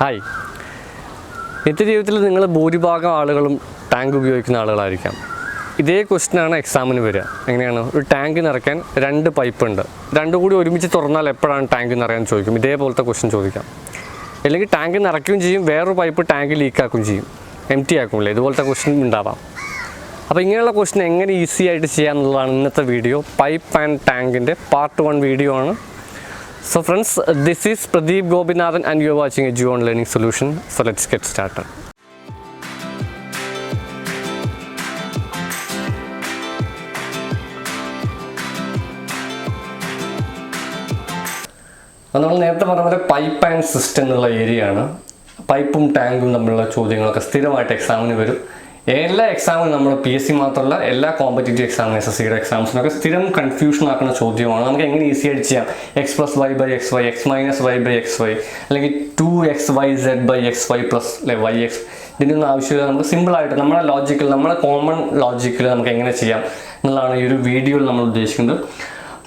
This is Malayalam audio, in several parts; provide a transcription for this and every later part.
ഹായ് നിത്യജീവിതത്തിൽ നിങ്ങൾ ഭൂരിഭാഗം ആളുകളും ടാങ്ക് ഉപയോഗിക്കുന്ന ആളുകളായിരിക്കാം. ഇതേ ക്വസ്റ്റിനാണ് എക്സാമിന് വരിക. എങ്ങനെയാണ്? ഒരു ടാങ്ക് നിറയ്ക്കാൻ രണ്ട് പൈപ്പ് ഉണ്ട്. രണ്ടും കൂടി ഒരുമിച്ച് തുറന്നാൽ എപ്പോഴാണ് ടാങ്ക് നിറയാൻ ചോദിക്കും. ഇതേപോലത്തെ ക്വസ്റ്റ്യൻ ചോദിക്കാം. അല്ലെങ്കിൽ ടാങ്ക് നിറയ്ക്കുകയും ചെയ്യും വേറൊരു പൈപ്പ് ടാങ്ക് ലീക്കാക്കുകയും ചെയ്യും. എം ടി ആക്കുമല്ലേ ഇതുപോലത്തെ ക്വസ്റ്റ്യൻ ഉണ്ടാവാം. അപ്പോൾ ഇങ്ങനെയുള്ള ക്വസ്റ്റ്യൻ എങ്ങനെ ഈസി ആയിട്ട് ചെയ്യാമെന്നുള്ളതാണ് ഇന്നത്തെ വീഡിയോ പൈപ്പ് ആൻഡ് ടാങ്കിന്റെ പാർട്ട് വൺ വീഡിയോ ആണ്. So friends, this is Pradeep Gobinathan and you are watching a Geo Learning Solution. So let's get started. നമ്മൾ നേരത്തെ പറഞ്ഞ പോലെ പൈപ്പ് ആൻഡ് സിസ്റ്റം എന്നുള്ള ഏരിയയാണ് പൈപ്പും ടാങ്കും തമ്മിലുള്ള ചോദ്യങ്ങളൊക്കെ സ്ഥിരമായിട്ട് എക്സാമിന് വരും എല്ലാ എക്സാമിനും നമ്മൾ പി എസ് സി മാത്രമല്ല എല്ലാ കോമ്പറ്റേറ്റീവ് എക്സാം എസ് എസ് സിയുടെ എക്സാംസിനൊക്കെ സ്ഥിരം കൺഫ്യൂഷൻ ആക്കുന്ന ചോദ്യമാണ്. നമുക്ക് എങ്ങനെ ഈസി ആയിട്ട് ചെയ്യാം? X plus y by x y x minus y by x y അല്ലെങ്കിൽ two x y z by x y plus അല്ലെ വൈ എക്സ് ഇതിനൊന്നും ആവശ്യമില്ല. നമുക്ക് സിമ്പിളായിട്ട് നമ്മുടെ ലോജിക്കിൽ നമ്മുടെ കോമൺ ലോജിക്കിൽ നമുക്ക് എങ്ങനെ ചെയ്യാം എന്നുള്ളതാണ് ഈ ഒരു വീഡിയോയിൽ നമ്മൾ ഉദ്ദേശിക്കുന്നത്.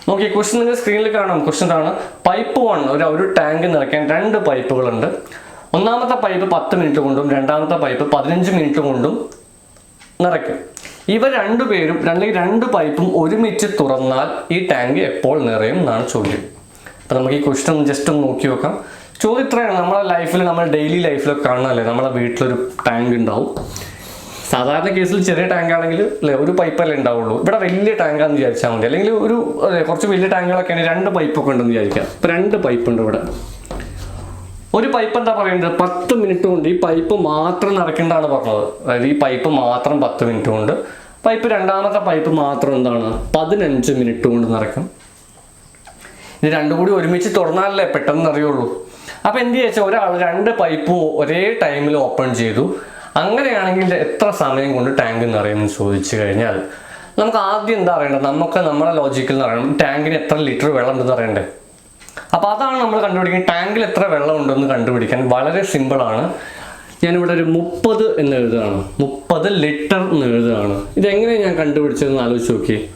നോക്കി ക്വസ്റ്റ്യൻ നിങ്ങൾ സ്ക്രീനിൽ കാണാം. ക്വസ്റ്റ്യൻ ആണ് പൈപ്പ് വൺ ഒരു ഒരു ടാങ്ക് നിറയ്ക്കാൻ രണ്ട് പൈപ്പുകളുണ്ട് ഒന്നാമത്തെ പൈപ്പ് പത്ത് മിനിറ്റ് കൊണ്ടും രണ്ടാമത്തെ പൈപ്പ് പതിനഞ്ച് മിനിറ്റ് കൊണ്ടും നിറയ്ക്കും ഇവ രണ്ടുപേരും അല്ലെങ്കിൽ രണ്ട് പൈപ്പും ഒരുമിച്ച് തുറന്നാൽ ഈ ടാങ്ക് എപ്പോൾ നിറയും എന്നാണ് ചോദ്യം. അപ്പം നമുക്ക് ഈ ക്വസ്റ്റ്യൻ ജസ്റ്റ് ഒന്ന് നോക്കി നോക്കാം. ചോദ്യം ഇത്രയാണ്. നമ്മുടെ ലൈഫിൽ നമ്മുടെ ഡെയിലി ലൈഫിലൊക്കെ കാണുന്നതല്ലേ നമ്മുടെ വീട്ടിലൊരു ടാങ്ക് ഉണ്ടാവും. സാധാരണ കേസിൽ ചെറിയ ടാങ്ക് ആണെങ്കിൽ അല്ലേ ഒരു പൈപ്പല്ലേ ഉണ്ടാവുള്ളൂ. ഇവിടെ വലിയ ടാങ്കാന്ന് വിചാരിച്ചാൽ മതി. അല്ലെങ്കിൽ ഒരു കുറച്ച് വലിയ ടാങ്കുകളൊക്കെ രണ്ട് പൈപ്പൊക്കെ ഉണ്ടെന്ന് വിചാരിക്കാം. ഇപ്പം രണ്ട് പൈപ്പ് ഉണ്ട് ഇവിടെ. ഒരു പൈപ്പ് എന്താ പറയുന്നത് പത്ത് മിനിറ്റ് കൊണ്ട് ഈ പൈപ്പ് മാത്രം നിറയ്ക്കേണ്ടതാണ് പറഞ്ഞത്. അതായത് ഈ പൈപ്പ് മാത്രം പത്ത് മിനിറ്റ് കൊണ്ട്. പൈപ്പ് രണ്ടാമത്തെ പൈപ്പ് മാത്രം എന്താണ്? പതിനഞ്ച് മിനിറ്റ് കൊണ്ട് നിറയ്ക്കും ഇത് രണ്ടും കൂടി ഒരുമിച്ച് തുറന്നാലല്ലേ പെട്ടെന്ന് അറിയുള്ളൂ. അപ്പൊ എന്ത് ചോദിച്ചാൽ ഒരാൾ രണ്ട് പൈപ്പ് ഒരേ ടൈമിൽ ഓപ്പൺ ചെയ്തു. അങ്ങനെയാണെങ്കിൽ എത്ര സമയം കൊണ്ട് ടാങ്ക് നിറയുമെന്ന് ചോദിച്ചു കഴിഞ്ഞാൽ നമുക്ക് ആദ്യം എന്താ അറിയേണ്ടത് നമുക്ക് നമ്മുടെ ലോജിക്കിൽ എന്ന് അറിയണം ടാങ്കിന് എത്ര ലിറ്റർ വെള്ളം ഉണ്ടെന്ന് അറിയണ്ടേ? അപ്പൊ അതാണ് നമ്മൾ കണ്ടുപിടിക്കുന്നത്. ടാങ്കിൽ എത്ര വെള്ളം ഉണ്ടെന്ന് കണ്ടുപിടിക്കാൻ വളരെ സിമ്പിൾ ആണ്. ഞാനിവിടെ ഒരു മുപ്പത് എന്ന് എഴുതുകയാണ്. മുപ്പത് ലിറ്റർ എന്ന് എഴുതുകയാണ്. ഇതെങ്ങനെ ഞാൻ കണ്ടുപിടിച്ചതെന്ന് ആലോചിച്ച് നോക്കി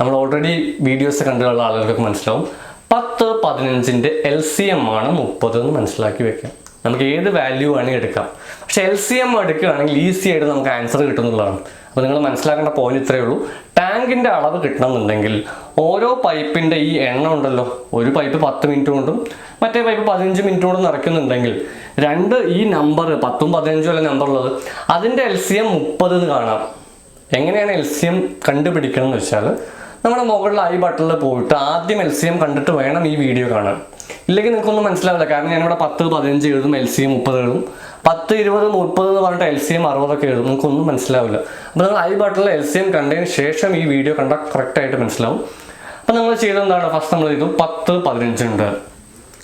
നമ്മൾ ഓൾറെഡി വീഡിയോസ് കണ്ടുള്ള ആളുകൾക്ക് മനസ്സിലാവും. പത്ത് പതിനഞ്ചിന്റെ എൽ സി എം ആണ് മുപ്പത് എന്ന് മനസ്സിലാക്കി വെക്കാം. നമുക്ക് ഏത് വാല്യൂ ആണ് എടുക്കാം. പക്ഷെ എൽ സി എം എടുക്കുകയാണെങ്കിൽ ഈസി ആയിട്ട് നമുക്ക് ആൻസർ കിട്ടുന്നുള്ളതാണ് അപ്പോൾ നിങ്ങൾ മനസ്സിലാക്കേണ്ട പോയിന്റ് ഇത്രയേ ഉള്ളൂ. ടാങ്കിന്റെ അളവ് കിട്ടണമെന്നുണ്ടെങ്കിൽ ഓരോ പൈപ്പിന്റെ ഈ എണ്ണം ഉണ്ടല്ലോ ഒരു പൈപ്പ് പത്ത് മിനിറ്റ് കൊണ്ടും മറ്റേ പൈപ്പ് പതിനഞ്ച് മിനിറ്റ് കൊണ്ടും നിറയ്ക്കുന്നുണ്ടെങ്കിൽ രണ്ട് ഈ നമ്പർ പത്തും പതിനഞ്ചും അല്ല നമ്പർ ഉള്ളത് അതിന്റെ എൽ സി എം മുപ്പത് എന്ന് കാണാം. എങ്ങനെയാണ് എൽ സി എം കണ്ടുപിടിക്കണം എന്ന് വെച്ചാൽ നമ്മുടെ മുകളിൽ ഐ ബട്ടണിൽ പോയിട്ട് ആദ്യം എൽ സി എം കണ്ടിട്ട് വേണം ഈ വീഡിയോ കാണാൻ. ഇല്ലെങ്കിൽ നിങ്ങൾക്കൊന്നും മനസ്സിലാവില്ല കാരണം ഞാനിവിടെ പത്ത് പതിനഞ്ച് എഴുതും എൽ സി എം മുപ്പത് എഴുതും. പത്ത് ഇരുപത് മുപ്പത് എന്ന് പറഞ്ഞിട്ട് എൽ സി എം അറുപതൊക്കെ എഴുതും നിങ്ങൾക്കൊന്നും മനസ്സിലാവില്ല. അപ്പോൾ നിങ്ങൾ ഐ ബട്ടണിൽ എൽ സി എം കണ്ടതിന് ശേഷം ഈ വീഡിയോ കണ്ടാൽ കറക്റ്റായിട്ട് മനസ്സിലാവും. അപ്പോൾ ചെയ്തത് ചെയ്തെന്താണ് ഫസ്റ്റ് നമ്മൾ ചെയ്തു പത്ത് പതിനഞ്ചുണ്ട്.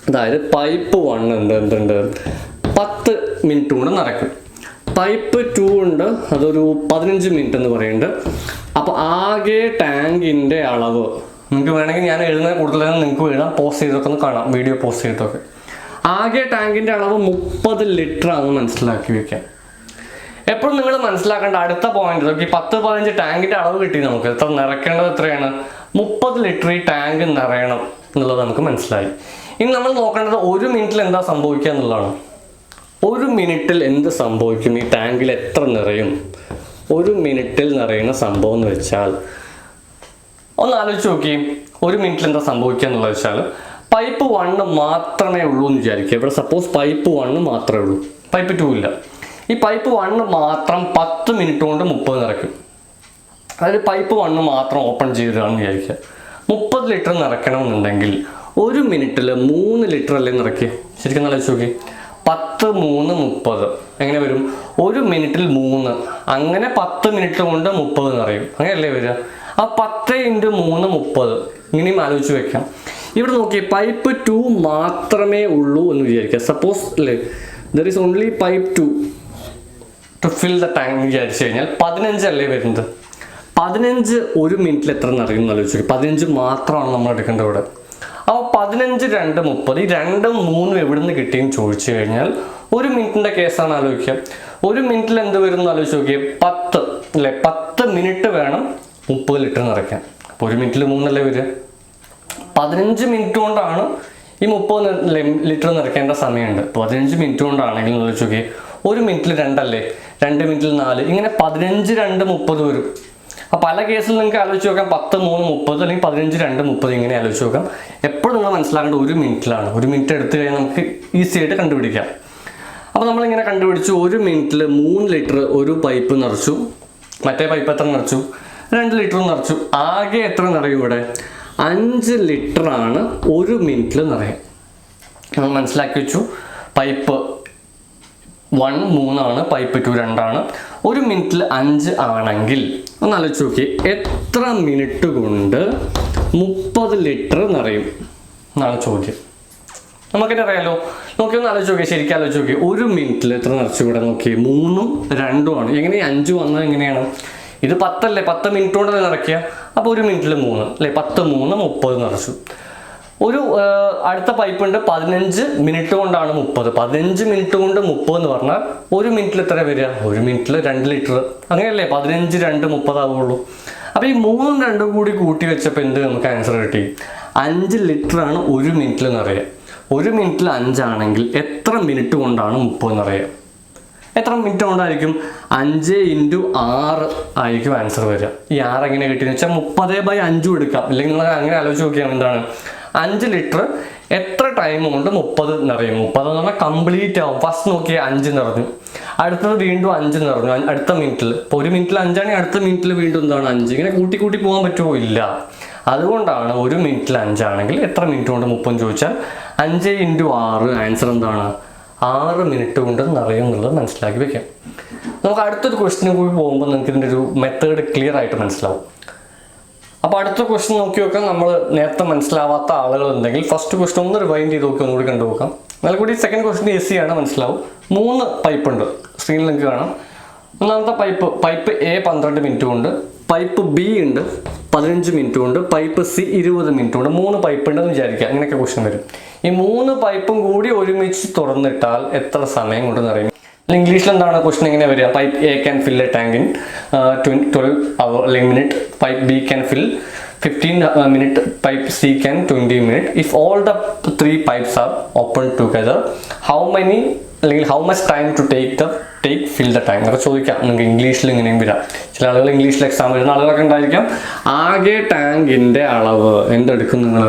അതായത് പൈപ്പ് വൺ ഉണ്ട് എന്തുണ്ട്? പത്ത് മിനിറ്റ് കൊണ്ട് നടക്കും. പൈപ്പ് ടു ഉണ്ട് അതൊരു പതിനഞ്ച് മിനിറ്റ് എന്ന് പറയുന്നുണ്ട് അപ്പോൾ ആകെ ടാങ്കിന്റെ അളവ്. നിങ്ങൾക്ക് വേണമെങ്കിൽ ഞാൻ എഴുതുന്ന കൂടുതൽ നിങ്ങൾക്ക് എഴുതാം പോസ്റ്റ് ചെയ്തൊക്കെ ഒന്ന് കാണാം വീഡിയോ പോസ്റ്റ് ചെയ്തിട്ടൊക്കെ ആകെ ടാങ്കിന്റെ അളവ് മുപ്പത് ലിറ്റർ ആണെന്ന് മനസ്സിലാക്കി വെക്കാം. എപ്പോഴും നിങ്ങൾ മനസ്സിലാക്കേണ്ട അടുത്ത പോയിന്റ് നോക്കി പത്ത് പതിനഞ്ച് ടാങ്കിന്റെ അളവ് കിട്ടി നമുക്ക്. എത്ര നിറയ്ക്കേണ്ടത് എത്രയാണ്? മുപ്പത് ലിറ്റർ ഈ ടാങ്ക് നിറയണം എന്നുള്ളത് നമുക്ക് മനസ്സിലായി. ഇനി നമ്മൾ നോക്കേണ്ടത് ഒരു മിനിറ്റിൽ എന്താ സംഭവിക്കുക എന്നുള്ളതാണ്. ഒരു മിനിറ്റിൽ എന്ത് സംഭവിക്കും? ഈ ടാങ്കിൽ എത്ര നിറയും? ഒരു മിനിറ്റിൽ നിറയുന്ന സംഭവം എന്ന് വെച്ചാൽ ഒന്ന് ആലോചിച്ച് നോക്കി. ഒരു മിനിറ്റിൽ എന്താ സംഭവിക്കുക എന്നുള്ളത് വെച്ചാൽ പൈപ്പ് വണ്ണ് മാത്രമേ ഉള്ളൂ എന്ന് വിചാരിക്കുക. ഇവിടെ സപ്പോസ് പൈപ്പ് വണ്ണ് മാത്രമേ ഉള്ളൂ. പൈപ്പ് ടു ഇല്ല. ഈ പൈപ്പ് വണ്ണ് മാത്രം പത്ത് മിനിറ്റ് കൊണ്ട് മുപ്പത് നിറയ്ക്കും. അതായത് പൈപ്പ് വണ്ണ് മാത്രം ഓപ്പൺ ചെയ്തതാണെന്ന് വിചാരിക്കുക. മുപ്പത് ലിറ്റർ നിറയ്ക്കണമെന്നുണ്ടെങ്കിൽ ഒരു മിനിറ്റിൽ മൂന്ന് ലിറ്റർ അല്ലേ നിറയ്ക്കുക? ശരിക്കും നല്ല നോക്കി. പത്ത് മൂന്ന് മുപ്പത്. എങ്ങനെ വരും? ഒരു മിനിറ്റിൽ മൂന്ന്. അങ്ങനെ പത്ത് മിനിറ്റ് കൊണ്ട് മുപ്പത് നിറയും. അങ്ങനെയല്ലേ വരിക? ആ പത്ത് ഇന്റു മൂന്ന് മുപ്പത്. ഇങ്ങനെയും ആലോചിച്ച് വെക്കാം. ഇവിടെ നോക്കി പൈപ്പ് ടു മാത്രമേ ഉള്ളൂ എന്ന് വിചാരിക്കുക. സപ്പോസ് അല്ലേ there is only pipe two to fill the tank വിചാരിച്ചു കഴിഞ്ഞാൽ പതിനഞ്ചല്ലേ വരുന്നത്? പതിനഞ്ച് ഒരു മിനിറ്റിൽ എത്ര നിറയും ആലോചിച്ചു പതിനഞ്ച് മാത്രമാണ് നമ്മൾ എടുക്കേണ്ടത് ഇവിടെ. അപ്പോൾ പതിനഞ്ച് രണ്ട് മുപ്പത് ഈ രണ്ടും മൂന്നും എവിടെ നിന്ന് കിട്ടിയെന്ന് ചോദിച്ചു കഴിഞ്ഞാൽ ഒരു മിനിറ്റിന്റെ കേസാണ് ആലോചിക്കുക. ഒരു മിനിറ്റിൽ എന്ത് വരും എന്ന് ആലോചിച്ച് നോക്കിയേ. പത്ത് അല്ലെ? പത്ത് മിനിറ്റ് വേണം മുപ്പത് ലിറ്റർ നിറയ്ക്കാൻ അപ്പോൾ ഒരു മിനിറ്റിൽ മൂന്നല്ലേ വരിക? പതിനഞ്ച് മിനിറ്റ് കൊണ്ടാണ് ഈ മുപ്പത് ലിറ്റർ നിറയ്ക്കേണ്ട സമയമുണ്ട്. പതിനഞ്ച് മിനിറ്റ് കൊണ്ടാണെങ്കിൽ ആലോചിച്ച് നോക്കിയാൽ ഒരു മിനിറ്റിൽ രണ്ടല്ലേ? രണ്ട് മിനിറ്റിൽ നാല്. ഇങ്ങനെ പതിനഞ്ച് രണ്ട് മുപ്പത് വരും. അപ്പോൾ പല കേസിൽ നിങ്ങൾക്ക് ആലോചിച്ച് നോക്കാം. പത്ത് മൂന്ന് മുപ്പത് അല്ലെങ്കിൽ പതിനഞ്ച് രണ്ട് മുപ്പത് ഇങ്ങനെ ആലോചിച്ച് നോക്കാം. എപ്പോഴും നിങ്ങൾ മനസ്സിലാകേണ്ട ഒരു മിനിറ്റിലാണ്. ഒരു മിനിറ്റ് എടുത്തു കഴിഞ്ഞാൽ നമുക്ക് ഈസി ആയിട്ട് കണ്ടുപിടിക്കാം. അപ്പോൾ നമ്മളിങ്ങനെ കണ്ടുപിടിച്ചു ഒരു മിനിറ്റിൽ മൂന്ന് ലിറ്റർ ഒരു പൈപ്പ് നിറച്ചു. മറ്റേ പൈപ്പ് എത്ര നിറച്ചു? രണ്ട് ലിറ്റർ നിറച്ചു. ആകെ എത്ര നിറയും ഇവിടെ? അഞ്ച് ലിറ്ററാണ് ഒരു മിനിറ്റിൽ നിറയും നമ്മൾ മനസ്സിലാക്കി വെച്ചു. പൈപ്പ് വൺ മൂന്നാണ് പൈപ്പ് ടു രണ്ടാണ്. ഒരു മിനിറ്റിൽ അഞ്ച് ആണെങ്കിൽ ഒന്ന് ആലോചിച്ച് നോക്കി എത്ര മിനിറ്റ് കൊണ്ട് മുപ്പത് ലിറ്റർ നിറയും? എന്നാണ് ചോദ്യം. നമുക്കെന്നെ അറിയാലോ? നോക്കി ഒന്ന് ആലോചിച്ച് നോക്കി ശരിക്കും ആലോചിച്ച് നോക്കി ഒരു മിനിറ്റിൽ എത്ര നിറച്ചു ഇവിടെ നോക്കി മൂന്നും രണ്ടും ആണ്. എങ്ങനെ അഞ്ച് വന്നത് എങ്ങനെയാണ്? ഇത് പത്തല്ലേ? പത്ത് മിനിറ്റ് കൊണ്ട് നിറയ്ക്കുക? അപ്പോൾ ഒരു മിനിറ്റിൽ മൂന്ന്. അല്ലേ പത്ത് മൂന്ന് മുപ്പത് നിറച്ചു. ഒരു അടുത്ത പൈപ്പ് ഉണ്ട് പതിനഞ്ച് മിനിറ്റ് കൊണ്ടാണ് മുപ്പത്. പതിനഞ്ച് മിനിറ്റ് കൊണ്ട് മുപ്പത് എന്ന് പറഞ്ഞാൽ ഒരു മിനിറ്റിൽ എത്ര വരിക? ഒരു മിനിറ്റിൽ രണ്ട് ലിറ്റർ അങ്ങനെയല്ലേ? പതിനഞ്ച് രണ്ട് മുപ്പതാവുള്ളൂ. അപ്പോൾ ഈ മൂന്നും രണ്ടും കൂടി കൂട്ടി വെച്ചപ്പോൾ എന്ത് നമുക്ക് ആൻസർ കിട്ടി? അഞ്ച് ലിറ്റർ ആണ് ഒരു മിനിറ്റിൽ നിറയുക ഒരു മിനിറ്റിൽ അഞ്ചാണെങ്കിൽ എത്ര മിനിറ്റ് കൊണ്ടാണ് മുപ്പത് നിറയുക എത്ര മിനിറ്റ് കൊണ്ടായിരിക്കും? അഞ്ച് ഇന്റു ആറ് ആയിരിക്കും ആൻസർ വരിക. ഈ ആറ് എങ്ങനെ കിട്ടിയെന്ന് വെച്ചാൽ മുപ്പത് ബൈ അഞ്ചും എടുക്കാം. അല്ലെങ്കിൽ നിങ്ങൾ അങ്ങനെ ആലോചിച്ച് നോക്കിയാണ് എന്താണ്? അഞ്ച് ലിറ്റർ എത്ര ടൈം കൊണ്ട് മുപ്പത് നിറയും? മുപ്പത് എന്ന് പറഞ്ഞാൽ കംപ്ലീറ്റ് ആവും. ഫസ്റ്റ് നോക്കിയാൽ അഞ്ച് നിറഞ്ഞു. അടുത്തത് വീണ്ടും അഞ്ച് നിറഞ്ഞു. അടുത്ത മിനിറ്റിൽ ഇപ്പോൾ ഒരു മിനിറ്റിൽ അഞ്ചാണെങ്കിൽ അടുത്ത മിനിറ്റിൽ വീണ്ടും എന്താണ്? അഞ്ച്. ഇങ്ങനെ കൂട്ടി കൂട്ടി പോകാൻ പറ്റുമോ ഇല്ല. അതുകൊണ്ടാണ് ഒരു മിനിറ്റിൽ അഞ്ചാണെങ്കിൽ എത്ര മിനിറ്റ് കൊണ്ട് മുപ്പം ചോദിച്ചാൽ അഞ്ച് ഇന്റു ആറ്. ആൻസർ എന്താണ്? ആറ് മിനിറ്റ് കൊണ്ട് നിറയും എന്നുള്ളത് മനസ്സിലാക്കി വെക്കാം. നമുക്ക് അടുത്തൊരു ക്വസ്റ്റിന് കൂടി പോകുമ്പോൾ നിങ്ങൾക്ക് ഇതിന്റെ ഒരു മെത്തേഡ് ക്ലിയർ ആയിട്ട് മനസ്സിലാവും. അപ്പോൾ അടുത്ത ക്വസ്റ്റ്യൻ നോക്കി നോക്കാം നമ്മൾ നേരത്തെ മനസ്സിലാവാത്ത ആളുകൾ ഉണ്ടെങ്കിൽ ഫസ്റ്റ് ക്വസ്റ്റ്യൻ ഒന്ന് റിവൈൻഡ് ചെയ്ത് നോക്കി ഒന്നുകൂടി കണ്ടു നോക്കാം. എന്നാൽ കൂടി സെക്കൻഡ് ക്വസ്റ്റ്യൻ ഈസി ആണ് മനസ്സിലാവും. മൂന്ന് പൈപ്പ് ഉണ്ട്. സ്ക്രീനിൽ നിങ്ങൾക്ക് കാണാം. ഒന്നാമത്തെ പൈപ്പ് പൈപ്പ് എ പന്ത്രണ്ട് മിനിറ്റ് കൊണ്ട് പൈപ്പ് ബി ഉണ്ട് പതിനഞ്ച് മിനിറ്റ് കൊണ്ട് പൈപ്പ് സി ഇരുപത് മിനിറ്റ് കൊണ്ട് മൂന്ന് പൈപ്പ് ഉണ്ടെന്ന് വിചാരിക്കുക. അങ്ങനെയൊക്കെ ക്വസ്റ്റ്യൻ വരും. ഈ മൂന്ന് പൈപ്പും കൂടി ഒരുമിച്ച് തുറന്നിട്ടാൽ എത്ര സമയം കൊണ്ട് നിറയും ഇംഗ്ലീഷിൽ എന്താണ് ക്വസ്റ്റൻ എങ്ങനെ വരിക? Pipe A can fill a tank in twelve hour അല്ലെങ്കിൽ minute pipe B can fill fifteen minute pipe C can twenty minute if all the three pipes are open together how many അല്ലെങ്കിൽ how much time to take the take fill the tank അതൊക്കെ ചോദിക്കാം നിങ്ങൾക്ക് ഇംഗ്ലീഷിൽ ഇങ്ങനെയും വരാം. ചില ആളുകൾ ഇംഗ്ലീഷിൽ എക്സാം വരുന്ന ആളുകളൊക്കെ ഉണ്ടായിരിക്കാം. ആകെ ടാങ്കിന്റെ അളവ് എന്തെടുക്കും നിങ്ങൾ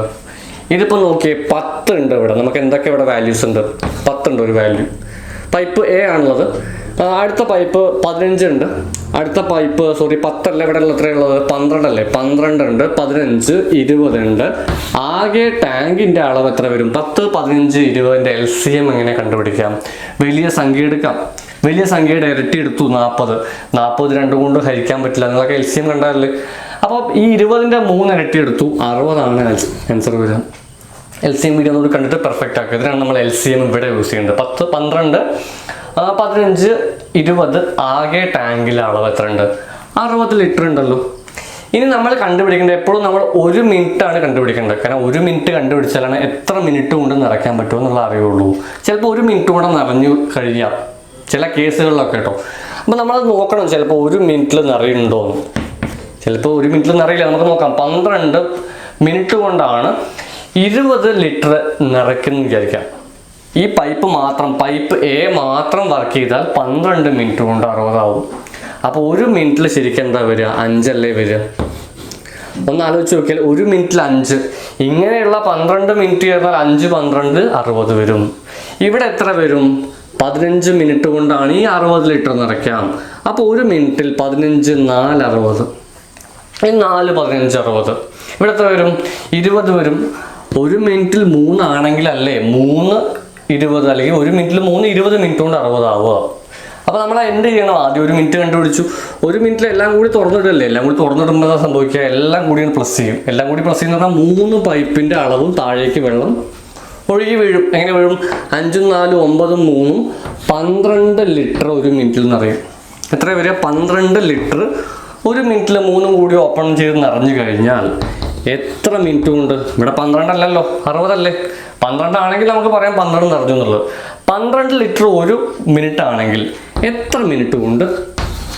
ഇതിപ്പോൾ നോക്കിയേ പത്ത് ഉണ്ട് ഇവിടെ. നമുക്ക് എന്തൊക്കെ ഇവിടെ വാല്യൂസ് ഉണ്ട്? പത്തുണ്ട് ഒരു വാല്യൂ പൈപ്പ് എ ആണുള്ളത്. അടുത്ത പൈപ്പ് പതിനഞ്ച് ഉണ്ട്. അടുത്ത പൈപ്പ് സോറി പത്തല്ല. ഇവിടെ ഉള്ള എത്രയുള്ളത്? പന്ത്രണ്ടല്ലേ? പന്ത്രണ്ട് ഉണ്ട് പതിനഞ്ച് ഇരുപത് ഉണ്ട്. ആകെ ടാങ്കിന്റെ അളവ് എത്ര വരും? പത്ത് പതിനഞ്ച് ഇരുപതിന്റെ എൽ സി എം എങ്ങനെ കണ്ടുപിടിക്കാം? വലിയ സംഖ്യ എടുക്കാം. വലിയ സംഖ്യയുടെ ഇരട്ടി എടുത്തു നാൽപ്പത് നാൽപ്പത് രണ്ടും കൊണ്ട് ഹരിക്കാൻ പറ്റില്ല. നിങ്ങളൊക്കെ എൽ സി എം കണ്ടാലേ. അപ്പോൾ ഈ ഇരുപതിന്റെ മൂന്ന് ഇരട്ടി എടുത്തു. അറുപതാണ് ആൻസർ വരിക. എൽ സി എം വീഡിയോ കണ്ടിട്ട് പെർഫെക്റ്റ് ആക്കുക. ഇതിനാണ് നമ്മൾ എൽ സി എം ഇവിടെ യൂസ് ചെയ്യുന്നത് പത്ത് പന്ത്രണ്ട് പതിനഞ്ച് ഇരുപത് ആകെ ടാങ്കിലെ അളവ് എത്ര ഉണ്ട് അറുപത് ലിറ്റർ ഉണ്ടല്ലോ. ഇനി നമ്മൾ കണ്ടുപിടിക്കേണ്ടത് എപ്പോഴും നമ്മൾ ഒരു മിനിറ്റ് ആണ് കണ്ടുപിടിക്കേണ്ടത്. കാരണം ഒരു മിനിറ്റ് കണ്ടുപിടിച്ചാലാണ് എത്ര മിനിറ്റ് കൊണ്ട് നിറയ്ക്കാൻ പറ്റുമോ എന്നുള്ള അറിയുള്ളൂ ചിലപ്പോൾ ഒരു മിനിറ്റ് കൊണ്ട് നിറഞ്ഞു കഴിയാം. ചില കേസുകളിലൊക്കെ കേട്ടോ. അപ്പോൾ നമ്മൾ നോക്കണം. ചിലപ്പോൾ ഒരു മിനിറ്റിൽ നിറയുന്നുണ്ടോ ചിലപ്പോൾ ഒരു മിനിറ്റിൽ നിറയില്ല. നമുക്ക് നോക്കാം. പന്ത്രണ്ട് മിനിറ്റ് കൊണ്ടാണ് ഇരുപത് ലിറ്റർ നിറയ്ക്കുന്നു വിചാരിക്കാം. ഈ പൈപ്പ് മാത്രം പൈപ്പ് എ മാത്രം വർക്ക് ചെയ്താൽ പന്ത്രണ്ട് മിനിറ്റ് കൊണ്ട് അറുപതാവും. അപ്പോൾ ഒരു മിനിറ്റിൽ ശരിക്കും എന്താ വരിക? അഞ്ചല്ലേ വരിക? ഒന്ന് ആലോചിച്ച് നോക്കിയാൽ ഒരു മിനിറ്റിൽ അഞ്ച്. ഇങ്ങനെയുള്ള പന്ത്രണ്ട് മിനിറ്റ് ചേർന്നാൽ അഞ്ച് പന്ത്രണ്ട് അറുപത് വരും. ഇവിടെ എത്ര വരും? പതിനഞ്ച് മിനിറ്റ് കൊണ്ടാണ് ഈ അറുപത് ലിറ്റർ നിറയ്ക്കാം. അപ്പോൾ ഒരു മിനിറ്റിൽ പതിനഞ്ച് നാല് അറുപത്. ഈ നാല് പതിനഞ്ച് അറുപത്. ഇവിടെ എത്ര വരും? ഇരുപത് വരും. ഒരു മിനിറ്റിൽ മൂന്നാണെങ്കിൽ അല്ലേ മൂന്ന് ഇരുപത് അല്ലെങ്കിൽ ഒരു മിനിറ്റിൽ മൂന്ന് ഇരുപത് മിനിറ്റ് കൊണ്ട് അറുപതാവുക. അപ്പോൾ നമ്മൾ എന്ത് ചെയ്യണം? ആദ്യം ഒരു മിനിറ്റ് കണ്ടുപിടിച്ചു. ഒരു മിനിറ്റിൽ എല്ലാം കൂടി തുറന്നിടല്ലേ? എല്ലാം കൂടി തുറന്നിടുമ്പോൾ സംഭവിക്കുക? എല്ലാം കൂടി പ്ലസ് ചെയ്യും. എല്ലാം കൂടി പ്ലസ് ചെയ്യുന്ന പറഞ്ഞാൽ മൂന്ന് പൈപ്പിന്റെ അളവും താഴേക്ക് വെള്ളം ഒഴുകി വീഴും. എങ്ങനെ വീഴും? അഞ്ചും നാലും ഒമ്പതും മൂന്നും പന്ത്രണ്ട് ലിറ്റർ ഒരു മിനിറ്റിൽ നിറയും. എത്ര വരിക? പന്ത്രണ്ട് ലിറ്റർ ഒരു മിനിറ്റിൽ മൂന്നും കൂടി ഓപ്പൺ ചെയ്ത് നിറഞ്ഞു കഴിഞ്ഞാൽ എത്ര മിനിറ്റ് ഉണ്ട്? ഇവിടെ പന്ത്രണ്ടല്ലല്ലോ. അറുപതല്ലേ? പന്ത്രണ്ടാണെങ്കിൽ നമുക്ക് പറയാം പന്ത്രണ്ട് നിറഞ്ഞു എന്നുള്ളത്. പന്ത്രണ്ട് ലിറ്റർ ഒരു മിനിറ്റ് ആണെങ്കിൽ എത്ര മിനിറ്റ് കൊണ്ട്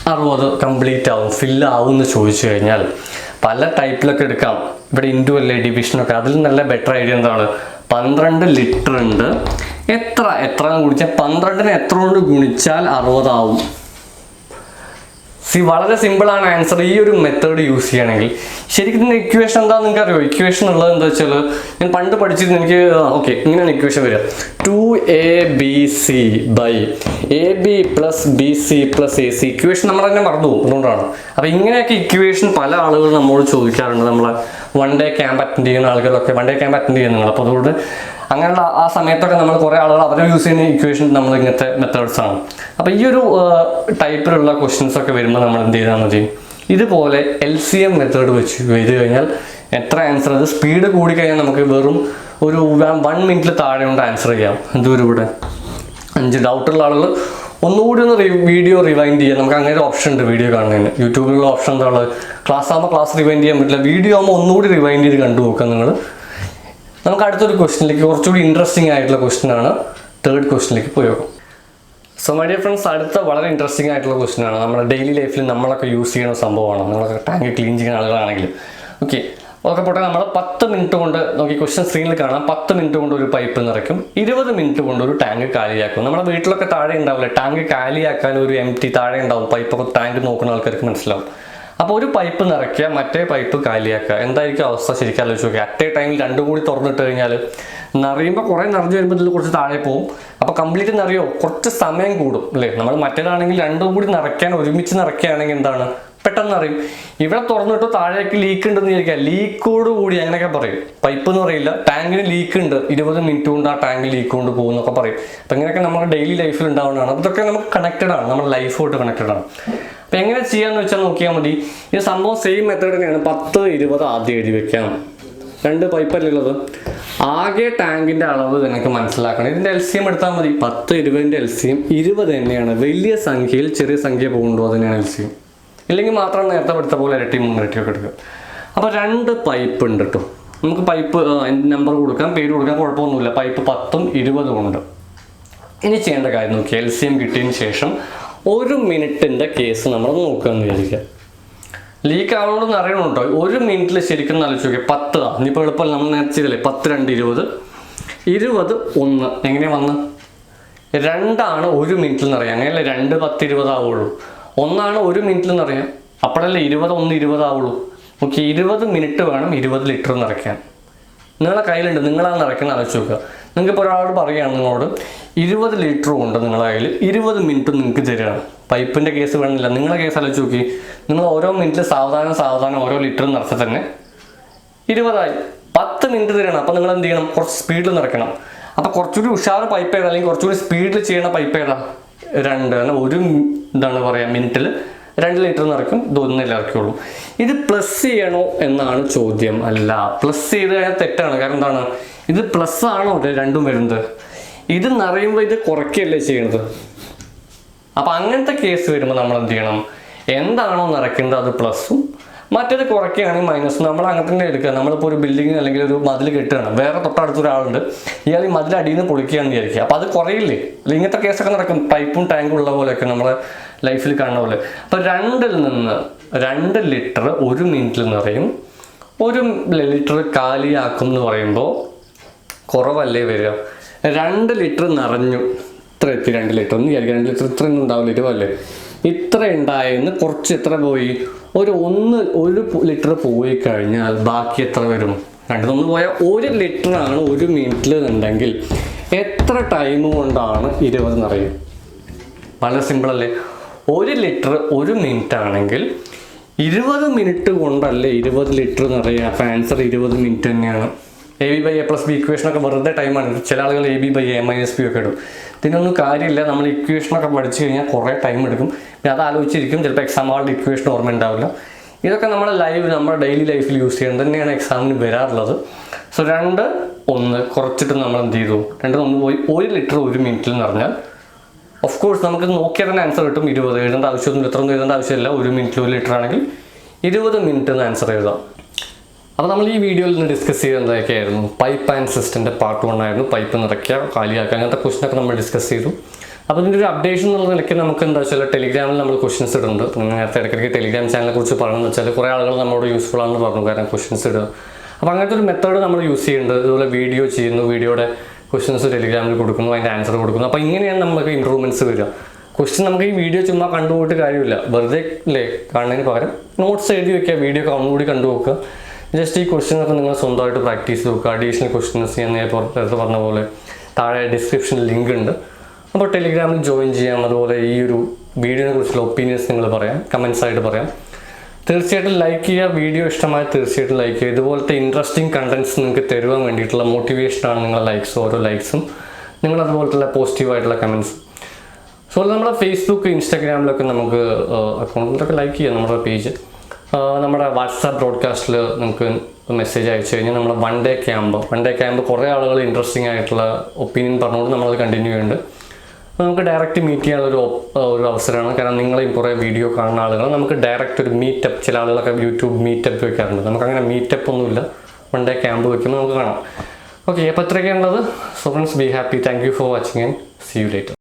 അറുപത് കംപ്ലീറ്റ് ആവും ഫില്ലാവും എന്ന് ചോദിച്ചു കഴിഞ്ഞാൽ പല ടൈപ്പിലൊക്കെ എടുക്കാം. ഇവിടെ ഇൻഡു അല്ലേ ഡിവിഷനൊക്കെ അതിൽ നല്ല ബെറ്റർ ഐഡിയ എന്താണ്? പന്ത്രണ്ട് ലിറ്റർ ഉണ്ട് എത്ര? എത്ര കുടിച്ചാൽ പന്ത്രണ്ടിന് എത്ര കൊണ്ട് ഗുണിച്ചാൽ അറുപതാവും? സി വളരെ സിമ്പിളാണ് ആൻസർ ഈ ഒരു മെത്തേഡ് യൂസ് ചെയ്യുകയാണെങ്കിൽ. ശരിക്കും ഇതിന്റെ ഇക്വേഷൻ എന്താ നിങ്ങൾക്ക് അറിയോ ഇക്വേഷൻ ഉള്ളത് എന്താ വെച്ചാൽ ഞാൻ പണ്ട് പഠിച്ചത് എനിക്ക് ഓക്കെ ഇങ്ങനെയാണ് ഇക്വേഷൻ വരിക. Two A B C by A B plus B C plus A C equation നമ്മൾ തന്നെ മറന്നു പോകും. അതുകൊണ്ടാണ്. അപ്പോൾ ഇങ്ങനെയൊക്കെ ഇക്വേഷൻ പല ആളുകൾ നമ്മളോട് ചോദിക്കാറുണ്ട്. നമ്മളെ വൺ ഡേ ക്യാമ്പ് അറ്റൻഡ് ചെയ്യുന്ന ആളുകളൊക്കെ വൺ ഡേ ക്യാമ്പ് അറ്റൻഡ് ചെയ്യുന്ന അപ്പോൾ അതുകൊണ്ട് അങ്ങനെയുള്ള ആ സമയത്തൊക്കെ നമ്മൾ കുറേ ആളുകൾ അവർ യൂസ് ചെയ്യുന്ന ഇക്വേഷൻ നമ്മൾ ഇങ്ങനത്തെ മെത്തേഡ്സ് ആണ്. അപ്പോൾ ഈ ഒരു ടൈപ്പിലുള്ള ക്വസ്റ്റ്യൻസ് ഒക്കെ വരുമ്പോൾ നമ്മൾ എന്ത് ചെയ്താൽ മതി? ഇതുപോലെ എൽ സി എം മെത്തേഡ് വെച്ച് ചെയ്ത് കഴിഞ്ഞാൽ എത്ര ആൻസർ അത് സ്പീഡ് കൂടിക്കഴിഞ്ഞാൽ നമുക്ക് വെറും ഒരു വൺ മിനിറ്റിൽ താഴെ കൊണ്ട് ആൻസർ ചെയ്യാം. എന്തോരം ഇവിടെ? അഞ്ച്. ഡൗട്ടുള്ള ആളുകൾ ഒന്നുകൂടി ഒന്ന് വീഡിയോ റിവൈൻഡ് ചെയ്യാം. നമുക്ക് അങ്ങനെ ഒരു ഓപ്ഷൻ ഉണ്ട് വീഡിയോ കാണുന്നതിന്. യൂട്യൂബിലുള്ള ഓപ്ഷൻ എന്താണ് ക്ലാസ് ആകുമ്പോൾ ക്ലാസ് റിവൈൻഡ് ചെയ്യാൻ പറ്റില്ല. വീഡിയോ ആകുമ്പോൾ ഒന്നുകൂടി റിവൈൻഡ് ചെയ്ത് കണ്ടു നോക്കാം നിങ്ങൾ നമുക്ക് അടുത്തൊരു ക്വസ്റ്റിനിലേക്ക് കുറച്ചുകൂടി ഇൻട്രസ്റ്റിംഗ് ആയിട്ടുള്ള ക്വസ്റ്റ്യൻ ആണ്. തേർഡ് ക്വസ്റ്റിനിലേക്ക് പോയി സോ മൈ ഡിയർ ഫ്രണ്ട്സ് അടുത്ത വളരെ ഇൻട്രസ്റ്റിംഗ് ആയിട്ടുള്ള ക്വസ്റ്റ്യൻ ആണ്. നമ്മുടെ ഡെയിലി ലൈഫിൽ നമ്മളൊക്കെ യൂസ് ചെയ്യുന്ന സംഭവമാണ്. നമ്മളൊക്കെ ടാങ്ക് ക്ലീൻ ചെയ്യുന്ന ആളുകളാണെങ്കിൽ ഓക്കെ ഒക്കെ പോട്ടെ. നമ്മൾ പത്ത് മിനിറ്റ് കൊണ്ട് നോക്കി ക്വസ്റ്റ്യൻ സ്ക്രീനിൽ കാണാം. പത്ത് മിനിറ്റ് കൊണ്ട് ഒരു പൈപ്പ് നിറയ്ക്കും. ഇരുപത് മിനിറ്റ് കൊണ്ട് ഒരു ടാങ്ക് കാലിയാക്കും. നമ്മുടെ വീട്ടിലൊക്കെ താഴെ ഉണ്ടാവില്ലേ? ടാങ്ക് കാലിയാക്കാൻ ഒരു എം ടി താഴെ ഉണ്ടാവും. പൈപ്പൊക്കെ ടാങ്ക് നോക്കുന്ന ആൾക്കാർക്ക് മനസ്സിലാവും. അപ്പോൾ ഒരു പൈപ്പ് നിറയ്ക്കുക മറ്റേ പൈപ്പ് കാലിയാക്കുക. എന്തായിരിക്കും അവസ്ഥ ശരിക്കും ആലോചിച്ച് നോക്കുക അറ്റ് എ ടൈമിൽ രണ്ടും കൂടി തുറന്നിട്ട് കഴിഞ്ഞാൽ നിറയുമ്പോൾ കുറേ നിറഞ്ഞു വരുമ്പോൾ ഇതിൽ കുറച്ച് താഴെ പോകും അപ്പോൾ കംപ്ലീറ്റ് നിറയോ? കുറച്ച് സമയം കൂടും അല്ലേ? നമ്മൾ മറ്റേതാണെങ്കിൽ രണ്ടും കൂടി നിറയ്ക്കാൻ ഒരുമിച്ച് നിറയ്ക്കുകയാണെങ്കിൽ എന്താണ്? പെട്ടെന്ന് അറിയും ഇവിടെ തുറന്നിട്ട് താഴേക്ക് ലീക്ക് ഉണ്ടെന്ന് വിചാരിക്കുക. ലീക്കോട് കൂടി അങ്ങനെയൊക്കെ പറയും. പൈപ്പ് എന്ന് പറയില്ല. ടാങ്കിന് ലീക്ക് ഉണ്ട്. ഇരുപത് മിനിറ്റ് കൊണ്ട് ആ ടാങ്ക് ലീക്ക് കൊണ്ട് പോകും എന്നൊക്കെ പറയും. അപ്പം ഇങ്ങനെയൊക്കെ നമ്മുടെ ഡെയിലി ലൈഫിൽ ഉണ്ടാവുന്നതാണ്. അതൊക്കെ നമുക്ക് കണക്റ്റഡ് ആണ്. നമ്മുടെ ലൈഫോട്ട് കണക്റ്റഡ് ആണ്. അപ്പം എങ്ങനെ ചെയ്യാന്ന് വെച്ചാൽ നോക്കിയാൽ മതി. ഈ സംഭവം സെയിം മെത്തേഡ് തന്നെയാണ്. പത്ത് ഇരുപത് ആദ്യം എഴുതി വെക്കാം. രണ്ട് പൈപ്പല്ലേ ഉള്ളത്? ആകെ ടാങ്കിന്റെ അളവ് നിനക്ക് മനസ്സിലാക്കണം. ഇതിന്റെ എൽ സി എം എടുത്താൽ മതി. പത്ത് ഇരുപതിന്റെ എൽ സി എം ഇരുപത് തന്നെയാണ്. വലിയ സംഖ്യയിൽ ചെറിയ സംഖ്യ പോകുന്നുണ്ടോ. അതിനാണ് എൽ സി എം ഇല്ലെങ്കിൽ മാത്രം നേരത്തെ പഠിച്ച പോലെ ഇരട്ടി മൂന്നിരട്ടി ഒക്കെ എടുക്കുക. അപ്പോൾ രണ്ട് പൈപ്പ് ഉണ്ട് കേട്ടോ നമുക്ക് പൈപ്പ് നമ്പർ കൊടുക്കാം പേര് കൊടുക്കാം കുഴപ്പമൊന്നുമില്ല. പൈപ്പ് പത്തും ഇരുപതും ഉണ്ട്. ഇനി ചെയ്യേണ്ട കാര്യം നോക്കി. എൽ കിട്ടിയതിന് ശേഷം ഒരു മിനിറ്റിന്റെ കേസ് നമ്മൾ നോക്കുകയെന്ന് വിചാരിക്കുക. ലീക്ക് ആവണമെന്ന് അറിയണമുണ്ടോ ഒരു മിനിറ്റിൽ ശരിക്കും ആലോചിച്ച് നോക്കിയാൽ പത്ത് ഇനിയിപ്പോൾ എളുപ്പമല്ല നമ്മൾ നേരത്തെ ചെയ്തല്ലേ? പത്ത് രണ്ട് ഇരുപത്. ഇരുപത് ഒന്ന്. എങ്ങനെയാണ് വന്ന്? രണ്ടാണ് ഒരു മിനിറ്റിൽ നിന്നറിയാം അങ്ങനെയല്ലേ രണ്ട് പത്ത് ഇരുപതാവുള്ളൂ ഒന്നാണ് ഒരു മിനിറ്റിൽ നിറയാം അപ്പോഴല്ലേ ഇരുപത് ഒന്ന് ഇരുപതാവുള്ളൂ ഓക്കെ ഇരുപത് മിനിറ്റ് വേണം ഇരുപത് ലിറ്റർ നിറയ്ക്കാൻ. നിങ്ങളെ കയ്യിലുണ്ട് നിങ്ങളാ നിറയ്ക്കുന്ന ആലോചിച്ച് നോക്കുക. നിങ്ങൾക്ക് ഇപ്പോൾ ഒരാളോട് പറയുകയാണ് നിങ്ങളോട് ഇരുപത് ലിറ്റർ ഉണ്ട് നിങ്ങളുടെ കയ്യിൽ ഇരുപത് മിനിറ്റ് നിങ്ങൾക്ക് തരികയാണ് പൈപ്പിന്റെ കേസ് വേണമെന്നില്ല. നിങ്ങളെ കേസ് ആലോചിച്ച് നോക്കി. നിങ്ങൾ ഓരോ മിനിറ്റിൽ സാവധാനം സാവധാനം ഓരോ ലിറ്റർ നിറച്ചാൽ തന്നെ ഇരുപതായി. പത്ത് മിനിറ്റ് തരണം. അപ്പോൾ നിങ്ങൾ എന്ത് ചെയ്യണം? കുറച്ച് സ്പീഡിൽ നിറയ്ക്കണം. അപ്പോൾ കുറച്ചുകൂടി ഉഷാറ് പൈപ്പ് ഏതാ? അല്ലെങ്കിൽ കുറച്ചുകൂടി സ്പീഡിൽ ചെയ്യണ പൈപ്പ് ഏതാ? രണ്ട് ഒരു എന്താണ് പറയുക മിനിറ്റിൽ രണ്ട് ലിറ്റർ നിറയ്ക്കും ഇത് ഒന്നില്ല ഇറക്കുള്ളൂ ഇത് പ്ലസ് ചെയ്യണോ എന്നാണ് ചോദ്യം. അല്ല പ്ലസ് ചെയ്ത് കഴിഞ്ഞാൽ തെറ്റാണ്. കാരണം എന്താണ്? ഇത് പ്ലസ് ആണോ രണ്ടും വരുന്നത്? ഇത് നിറയുമ്പോൾ ഇത് കുറയ്ക്കുകയല്ലേ ചെയ്യുന്നത് അപ്പം അങ്ങനത്തെ കേസ് വരുമ്പോൾ നമ്മൾ എന്ത് ചെയ്യണം? എന്താണോ നിറയ്ക്കുന്നത് അത് പ്ലസും മറ്റേത് കുറയ്ക്കുകയാണെങ്കിൽ മൈനസ് നമ്മൾ അങ്ങനെ തന്നെ എടുക്കുക. നമ്മളിപ്പോൾ ഒരു ബിൽഡിംഗ് അല്ലെങ്കിൽ ഒരു മതിൽ കെട്ടുകയാണ്. വേറെ തൊട്ടടുത്ത ഒരാളുണ്ട്. ഇയാൾ ഈ മതിൽ അടിയിൽ നിന്ന് പൊളിക്കുകയാണ് വിചാരിക്കുക. അപ്പോൾ അത് കുറയില്ലേ? ഇങ്ങനത്തെ കേസൊക്കെ നടക്കും. പൈപ്പും ടാങ്കും ഉള്ള പോലെയൊക്കെ നമ്മളെ ലൈഫിൽ കാണുന്ന പോലെ. അപ്പോൾ രണ്ടിൽ നിന്ന് രണ്ട് ലിറ്റർ ഒരു മിനിറ്റിൽ നിറയും ഒരു ലിറ്റർ കാലിയാക്കും എന്ന് പറയുമ്പോൾ കുറവല്ലേ വരിക? രണ്ട് ലിറ്റർ നിറഞ്ഞു. ഇത്ര എത്തി രണ്ട് ലിറ്റർ ഒന്ന് വിചാരിക്കുക. രണ്ട് ലിറ്റർ ഇത്രയൊന്നും ഉണ്ടാവില്ല. ഇരുപല്ലേ ഇത്ര ഉണ്ടായെന്ന് കുറച്ച് എത്ര പോയി? ഒരു ഒന്ന് ഒരു ലിറ്റർ പോയി കഴിഞ്ഞാൽ ബാക്കി എത്ര വരും? രണ്ടിൽ പോയാൽ ഒരു ലിറ്ററാണ് ഒരു മിനിറ്റിൽ ഉണ്ടെങ്കിൽ എത്ര ടൈം കൊണ്ടാണ് ഇരുപത് നിറയും വളരെ സിമ്പിൾ അല്ലേ? ഒരു ലിറ്റർ ഒരു മിനിറ്റ് ആണെങ്കിൽ ഇരുപത് മിനിറ്റ് കൊണ്ടല്ലേ ഇരുപത് ലിറ്റർ നിറയുക അപ്പം ആൻസർ ഇരുപത് മിനിറ്റ് തന്നെയാണ്. A B by A plus B equation ഒക്കെ വെറുതെ ടൈമാണ് ചില ആളുകൾ A B by A minus B ഒക്കെ ഇടും. ഇതിനൊന്നും കാര്യമില്ല. നമ്മൾ ഇക്വേഷനൊക്കെ പഠിച്ചു കഴിഞ്ഞാൽ കുറേ ടൈം എടുക്കും. പിന്നെ അത് ആലോചിച്ചിരിക്കും. ചിലപ്പോൾ എക്സാം ആളുടെ ഇക്വേഷൻ ഓർമ്മ ഉണ്ടാവില്ല. ഇതൊക്കെ നമ്മൾ ലൈവ് നമ്മുടെ ഡെയിലി ലൈഫിൽ യൂസ് ചെയ്യണം. തന്നെയാണ് എക്സാമിന് വരാറുള്ളത്. സോ രണ്ട് ഒന്ന്. കുറച്ചിട്ട് നമ്മൾ എന്ത് ചെയ്തു? രണ്ട് ഒന്ന് പോയി. ഒരു ലിറ്റർ ഒരു മിനിറ്റിൽ എന്ന് പറഞ്ഞാൽ ഓഫ് കോഴ്സ് നമുക്ക് നോക്കിയാൽ തന്നെ ആൻസർ കിട്ടും. ഇരുപത് എഴുതേണ്ട ആവശ്യമൊന്നും ഇത്രയൊന്നും എഴുതേണ്ട ആവശ്യമില്ല. ഒരു മിനിറ്റ് ഒരു ലിറ്റർ ആണെങ്കിൽ ഇരുപത് മിനിറ്റ് എന്ന് ആൻസർ എഴുതാം. അപ്പോൾ നമ്മൾ ഈ വീഡിയോയിൽ നിന്ന് ഡിസ്കസ് ചെയ്ത് എന്തൊക്കെയായിരുന്നു? പൈപ്പ് ആൻഡ് സിസ്റ്റന്റെ പാർട്ട് വൺ ആയിരുന്നു. പൈപ്പ് നിറയ്ക്കുക കാലിയാക്കുക അങ്ങനത്തെ ക്വസ്റ്റനൊക്കെ നമ്മൾ ഡിസ്കസ് ചെയ്തു. അപ്പോൾ ഇതിന്റെ ഒരു അപ്ഡേഷൻ എന്നുള്ള നിലയ്ക്ക് നമുക്ക് എന്താ വെച്ചാൽ ടെലിഗ്രാമിൽ നമ്മൾ ക്വസ്റ്റൻസ് ഇടുന്നുണ്ട്. നിങ്ങൾ നേരത്തെ ഇടയ്ക്കിടയ്ക്ക് ടെലിഗ്രാം ചാനലിനെ കുറിച്ച് പറയുന്നത് വെച്ചാൽ കുറേ ആളുകൾ നമ്മളോട് യൂസ്ഫുൾ ആണെന്ന് പറഞ്ഞു കാരണം ക്വസ്റ്റൻസ് ഇടുക. അപ്പോൾ അങ്ങനത്തെ ഒരു മെത്തേഡ് നമ്മൾ യൂസ് ചെയ്യുന്നുണ്ട്. ഇതുപോലെ വീഡിയോ ചെയ്യുന്നു വീഡിയോയുടെ ക്വസ്റ്റ്യൻസ് ടെലിഗ്രാമിൽ കൊടുക്കുന്നു അതിന്റെ ആൻസർ കൊടുക്കുന്നു. അപ്പോൾ ഇങ്ങനെയാണ് നമുക്ക് ഇമ്പ്രൂവ്മെന്റ്സ് വരിക. ക്വസ്റ്റ്യൻ നമുക്ക് ഈ വീഡിയോ ചുമ്മാ കണ്ടുപോയിട്ട് കാര്യമില്ല. വെറുതെ അല്ലേ കാണുന്നതിന് പകരം നോട്ട്സ് എഴുതി വെക്കുക വീഡിയോ ഒന്നുകൂടി കണ്ടു നോക്കുക ജസ്റ്റ് ഈ ക്വസ്റ്റ്യൻ ഒക്കെ നിങ്ങൾ സ്വന്തമായിട്ട് പ്രാക്ടീസ് നോക്കുക. അഡീഷണൽ ക്വസ്റ്റ്യൻസ് ഞാൻ നേരത്തെ പറഞ്ഞ പോലെ താഴെ ഡിസ്ക്രിപ്ഷൻ ലിങ്ക് ഉണ്ട്. അപ്പോൾ ടെലിഗ്രാമിൽ ജോയിൻ ചെയ്യാം. അതുപോലെ ഈ ഒരു വീഡിയോനെ കുറിച്ചുള്ള ഒപ്പീനിയൻസ് നിങ്ങൾ പറയാം. കമൻസ് ആയിട്ട് പറയാം. തീർച്ചയായിട്ടും ലൈക്ക് ചെയ്യുക. വീഡിയോ ഇഷ്ടമായ തീർച്ചയായിട്ടും ലൈക്ക് ചെയ്യുക. ഇതുപോലത്തെ ഇൻട്രസ്റ്റിംഗ് കണ്ടന്റ്സ് നിങ്ങൾക്ക് തരുവാൻ വേണ്ടിയിട്ടുള്ള മോട്ടിവേഷനാണ് നിങ്ങളുടെ ലൈക്സ് ഓരോ ലൈക്സും നിങ്ങൾ അതുപോലത്തെ പോസിറ്റീവായിട്ടുള്ള കമൻസ് സോ നമ്മുടെ ഫേസ്ബുക്ക് ഇൻസ്റ്റാഗ്രാമിലൊക്കെ നമുക്ക് അക്കൗണ്ടിലൊക്കെ ലൈക്ക് ചെയ്യാം. നമ്മുടെ പേജ് നമ്മുടെ വാട്സാപ്പ് ബ്രോഡ്കാസ്റ്റിൽ നമുക്ക് മെസ്സേജ് അയച്ചു കഴിഞ്ഞാൽ നമ്മൾ one day camp one day camp കുറേ ആളുകൾ ഇൻട്രസ്റ്റിംഗ് ആയിട്ടുള്ള ഒപ്പീനിയൻ പറഞ്ഞുകൊണ്ട് നമ്മളത് കണ്ടിന്യൂ ചെയ്യുന്നുണ്ട്. നമുക്ക് ഡയറക്റ്റ് മീറ്റ് ചെയ്യാനുള്ള ഒരു അവസരമാണ്. കാരണം നിങ്ങളെയും കുറേ വീഡിയോ കാണുന്ന ആളുകൾ നമുക്ക് ഡയറക്റ്റ് ഒരു മീറ്റപ്പ് ചില ആളുകളൊക്കെ യൂട്യൂബ് മീറ്റപ്പ് വെക്കാറുണ്ട്. നമുക്ക് അങ്ങനെ മീറ്റപ്പ് ഒന്നുമില്ല. വൺ ഡേ ക്യാമ്പ് വെക്കുമ്പോൾ നമുക്ക് കാണാം. ഓക്കെ അപ്പോൾ ഇത്രയൊക്കെയാണുള്ളത്. So friends be happy thank you for watching and see you later